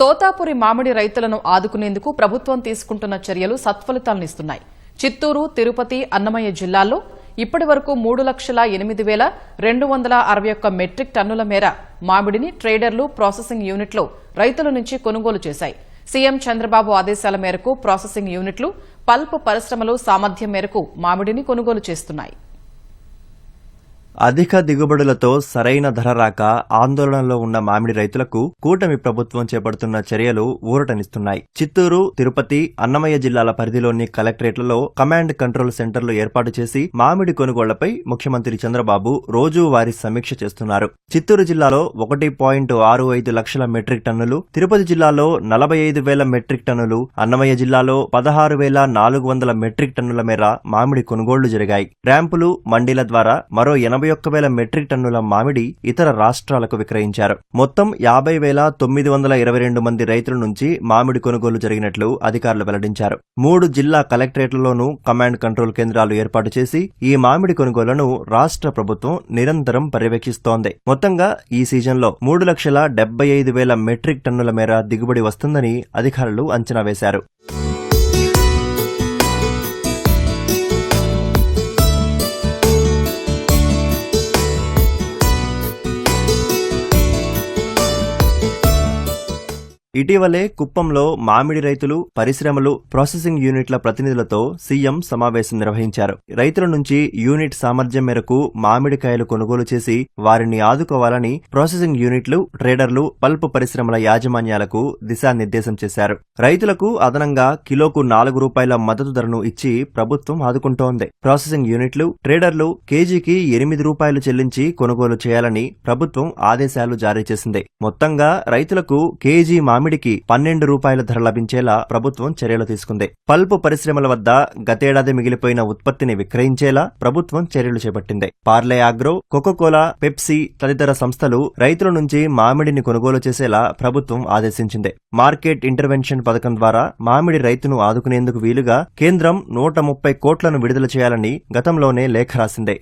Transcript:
తోతాపురి మామిడి రైతులను ఆదుకునేందుకు ప్రభుత్వం తీసుకుంటున్న చర్యలు సత్ఫలితాలనిస్తున్నాయి చిత్తూరు తిరుపతి అన్నమయ్య జిల్లాల్లో ఇప్పటి వరకు మూడు లక్షల ఎనిమిది వేల రెండు వందల అరవై ఒక్క మెట్రిక్ టన్నుల మేర మామిడిని ట్రేడర్లు ప్రాసెసింగ్ యూనిట్లు రైతుల నుంచి కొనుగోలు చేశాయి. సీఎం చంద్రబాబు ఆదేశాల మేరకు ప్రాసెసింగ్ యూనిట్లు పల్ప్ పరిశ్రమలు సామర్థ్యం మేరకు మామిడిని కొనుగోలు చేస్తున్నాయి. అధిక దిగుబడులతో సరైన ధర రాక ఆందోళనలో ఉన్న మామిడి రైతులకు కూటమి ప్రభుత్వం చేపడుతున్న చర్యలు ఊరటనిస్తున్నాయి. చిత్తూరు తిరుపతి అన్నమయ్య జిల్లాల పరిధిలోని కలెక్టరేట్లలో కమాండ్ కంట్రోల్ సెంటర్లు ఏర్పాటు చేసి మామిడి కొనుగోళ్ళపై ముఖ్యమంత్రి చంద్రబాబు రోజువారీ సమీక్ష చేస్తున్నారు. చిత్తూరు జిల్లాలో ఒకటి పాయింట్ ఆరు ఐదు లక్షల మెట్రిక్ టన్నులు తిరుపతి జిల్లాలో నలభై ఐదు వేల మెట్రిక్ టన్నులు అన్నమయ్య జిల్లాలో పదహారు వేల నాలుగు వందల మెట్రిక్ టన్నుల మేర మామిడి కొనుగోళ్ళు జరిగాయి. ర్యాంపులు మండీల ద్వారా మరో ఎనభై ఒక్క వేల మెట్రిక్ టన్నుల మామిడి ఇతర రాష్ట్రాలకు విక్రయించారు. మొత్తం యాభై వేల తొమ్మిది వందల ఇరవై రెండు మంది రైతుల నుంచి మామిడి కొనుగోలు జరిగినట్లు అధికారులు వెల్లడించారు. మూడు జిల్లా కలెక్టరేట్లలోనూ కమాండ్ కంట్రోల్ కేంద్రాలు ఏర్పాటు చేసి ఈ మామిడి కొనుగోలను రాష్ట్ర ప్రభుత్వం నిరంతరం పర్యవేక్షిస్తోంది. మొత్తంగా ఈ సీజన్లో మూడు లక్షల డెబ్బై ఐదు వేల మెట్రిక్ టన్నుల మేర దిగుబడి వస్తుందని అధికారులు అంచనా వేశారు. ఇటీవలే కుప్పంలో మామిడి రైతులు పరిశ్రమలు ప్రాసెసింగ్ యూనిట్ల ప్రతినిధులతో సీఎం సమావేశం నిర్వహించారు. రైతుల నుంచి యూనిట్ సామర్థ్యం మేరకు మామిడికాయలు కొనుగోలు చేసి వారిని ఆదుకోవాలని ప్రాసెసింగ్ యూనిట్లు ట్రేడర్లు పల్ప్ పరిశ్రమల యాజమాన్యాలకు దిశానిర్దేశం చేశారు. రైతులకు అదనంగా కిలోకు నాలుగు రూపాయల మద్దతు ధరను ఇచ్చి ప్రభుత్వం ఆదుకుంటోంది. ప్రాసెసింగ్ యూనిట్లు ట్రేడర్లు కేజీకి ఎనిమిది రూపాయలు చెల్లించి కొనుగోలు చేయాలని ప్రభుత్వం ఆదేశాలు జారీ చేసింది. మొత్తంగా రైతులకు కేజీ మామిడికి పన్నెండు రూపాయల ధర లభించేలా ప్రభుత్వం చర్యలు తీసుకుంది. పల్ప్ పరిశ్రమల వద్ద గతేడాది మిగిలిపోయిన ఉత్పత్తిని విక్రయించేలా ప్రభుత్వం చర్యలు చేపట్టింది. పార్లే ఆగ్రో కోకోకోలా పెప్సీ తదితర సంస్థలు రైతుల నుంచి మామిడిని కొనుగోలు చేసేలా ప్రభుత్వం ఆదేశించింది. మార్కెట్ ఇంటర్వెన్షన్ పథకం ద్వారా మామిడి రైతును ఆదుకునేందుకు వీలుగా కేంద్రం నూట ముప్పై కోట్లను విడుదల చేయాలని గతంలోనే లేఖ రాసింది.